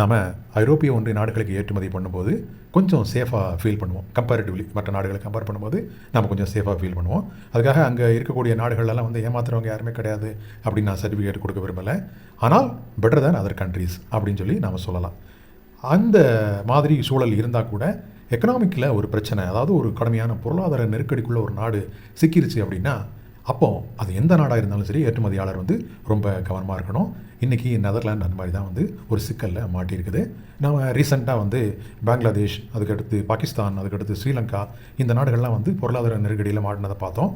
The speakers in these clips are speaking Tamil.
நாம் ஐரோப்பிய ஒன்றிய நாடுகளுக்கு ஏற்றுமதி பண்ணும்போது கொஞ்சம் சேஃபாக ஃபீல் பண்ணுவோம். கம்பேரிட்டிவ்லி மற்ற நாடுகளை கம்பேர் பண்ணும்போது நம்ம கொஞ்சம் சேஃபாக ஃபீல் பண்ணுவோம். அதுக்காக அங்கே இருக்கக்கூடிய நாடுகள்லாம் வந்து ஏமாத்துறவங்க யாருமே கிடையாது அப்படின்னு நான் சர்டிஃபிகேட் கொடுக்க விரும்பலை. ஆனால் பெட்டர் தேன் அதர் கண்ட்ரீஸ் அப்படின்னு சொல்லி நாம் சொல்லலாம். அந்த மாதிரி சூழல் இருந்தால் கூட எக்கனாமிக்கில் ஒரு பிரச்சனை அதாவது ஒரு கடுமையான பொருளாதார நெருக்கடிக்குள்ள ஒரு நாடு சிக்கிருச்சு அப்படின்னா அப்போ அது எந்த நாடாக இருந்தாலும் சரி ஏற்றுமதியாளர் வந்து ரொம்ப கவனமாக இருக்கணும். இன்றைக்கி நெதர்லாந்து அந்த மாதிரி தான் வந்து ஒரு சிக்கலில் மாட்டியிருக்குது. நம்ம ரீசெண்டாக வந்து பங்களாதேஷ் அதுக்கடுத்து பாகிஸ்தான் அதுக்கடுத்து ஸ்ரீலங்கா இந்த நாடுகள்லாம் வந்து பொருளாதார நெருக்கடியில் மாட்டினதை பார்த்தோம்.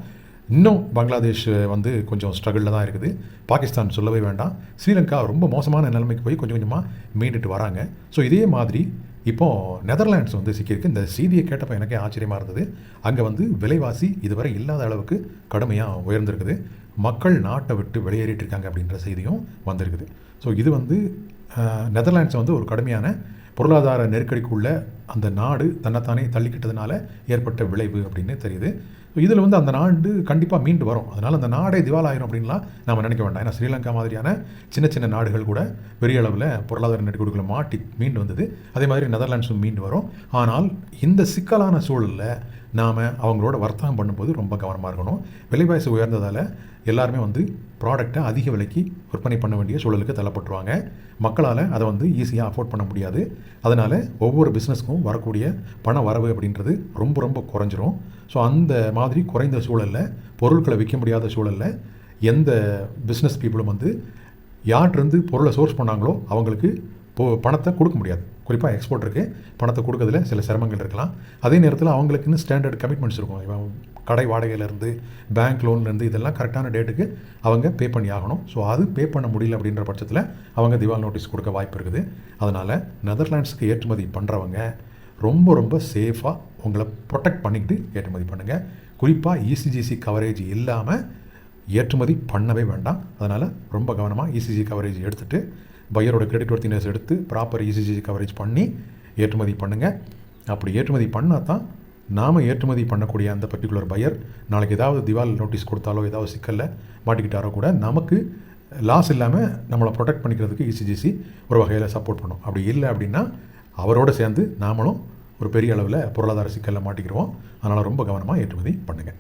இன்னும் பங்களாதேஷ் வந்து கொஞ்சம் ஸ்ட்ரகிளில் தான் இருக்குது. பாகிஸ்தான் சொல்லவே வேண்டாம். ஸ்ரீலங்கா ரொம்ப மோசமான நிலைமைக்கு போய் கொஞ்சம் கொஞ்சமாக மீண்டுட்டு வராங்க. ஸோ இதே மாதிரி இப்போது நெதர்லாண்ட்ஸ் வந்து சிக்கியிருக்கு. இந்த செய்தியை கேட்டப்போ எனக்கே ஆச்சரியமாக இருந்தது. அங்கே வந்து விலைவாசி இதுவரை இல்லாத அளவுக்கு கடுமையாக உயர்ந்திருக்குது. மக்கள் நாட்டை விட்டு வெளியேறிட்டு இருக்காங்க அப்படின்ற செய்தியும் வந்திருக்குது. ஸோ இது வந்து நெதர்லாண்ட்ஸை வந்து ஒரு கடுமையான பொருளாதார நெருக்கடிக்குள்ள அந்த நாடு தன்னைத்தானே தள்ளிக்கிட்டதுனால ஏற்பட்ட விளைவு அப்படின்னு தெரியுது. இதில் வந்து அந்த நாடு கண்டிப்பாக மீண்டு வரும். அதனால் அந்த நாடே திவாலாயிரும் அப்படின்லாம் நம்ம நினைக்க வேண்டாம். ஏன்னா ஸ்ரீலங்கா மாதிரியான சின்ன சின்ன நாடுகள் கூட பெரிய அளவில் பொருளாதார நெருக்கடிகளை மாட்டி மீண்டு வந்தது. அதே மாதிரி நெதர்லாண்ட்ஸும் மீண்டு வரும். ஆனால் இந்த சிக்கலான சூழலில் நாம் அவங்களோட வர்த்தகம் பண்ணும்போது ரொம்ப கவனமாக இருக்கணும். விலைவாசி உயர்ந்ததால் எல்லாருமே வந்து ப்ராடக்டை அதிக விலைக்கு விற்பனை பண்ண வேண்டிய சூழலுக்கு தள்ளப்பட்டுருவாங்க. மக்களால் அதை வந்து ஈஸியாக அஃபோர்ட் பண்ண முடியாது. அதனால் ஒவ்வொரு பிஸ்னஸ்க்கும் வரக்கூடிய பண வரவு அப்படின்றது ரொம்ப ரொம்ப குறைஞ்சிரும். ஸோ அந்த மாதிரி குறைந்த சூழலில் பொருட்களை விற்க முடியாத சூழலில் எந்த பிஸ்னஸ் பீப்புளும் வந்து யார்கிட்டருந்து பொருளை சோர்ஸ் பண்ணாங்களோ அவங்களுக்கு போ பணத்தை கொடுக்க முடியாது. குறிப்பாக எக்ஸ்போர்ட்டருக்கு பணத்தை கொடுக்கறதுல சில சிரமங்கள் இருக்கலாம். அதே நேரத்தில் அவங்களுக்குன்னு ஸ்டாண்டர்ட் கமிட்மெண்ட்ஸ் இருக்கும். இவன் கடை வாடகையிலேருந்து பேங்க் லோன்லேருந்து இதெல்லாம் கரெக்டான டேட்டுக்கு அவங்க பே பண்ணி ஆகணும். ஸோ அது பே பண்ண முடியல அப்படின்ற பட்சத்தில் அவங்க திவால் நோட்டீஸ் கொடுக்க வாய்ப்பு இருக்குது. அதனால் நெதர்லாண்ட்ஸுக்கு ஏற்றுமதி பண்ணுறவங்க ரொம்ப ரொம்ப சேஃபாக உங்களை ப்ரொடெக்ட் பண்ணிக்கிட்டு ஏற்றுமதி பண்ணுங்கள் குறிப்பாக இசிஜிசி கவரேஜ் இல்லாமல் ஏற்றுமதி பண்ணவே வேண்டாம். அதனால் ரொம்ப கவனமாக இசிஜி கவரேஜ் எடுத்துகிட்டு பையரோட கிரெடிட் ஒர்த்தினஸ் எடுத்து ப்ராப்பர் இசிஜி கவரேஜ் பண்ணி ஏற்றுமதி பண்ணுங்கள் அப்படி ஏற்றுமதி பண்ணால் தான் நாம் ஏற்றுமதி பண்ணக்கூடிய அந்த பர்டிகுலர் பையர் நாளைக்கு ஏதாவது திவால் நோட்டீஸ் கொடுத்தாலோ ஏதாவது சிக்கலில் மாட்டிக்கிட்டாரோ கூட நமக்கு லாஸ் இல்லாமல் நம்மளை ப்ரொடெக்ட் பண்ணிக்கிறதுக்கு இசிஜிசி ஒரு வகையில் சப்போர்ட் பண்ணும். அப்படி இல்லை அப்படின்னா அவரோட சேர்ந்து நாமளும் ஒரு பெரிய அளவில் பொருளாதார சிக்கலில் மாட்டிக்கிறோம் அதனால் ரொம்ப கவனமாக ஏற்றுமதி பண்ணுங்கள்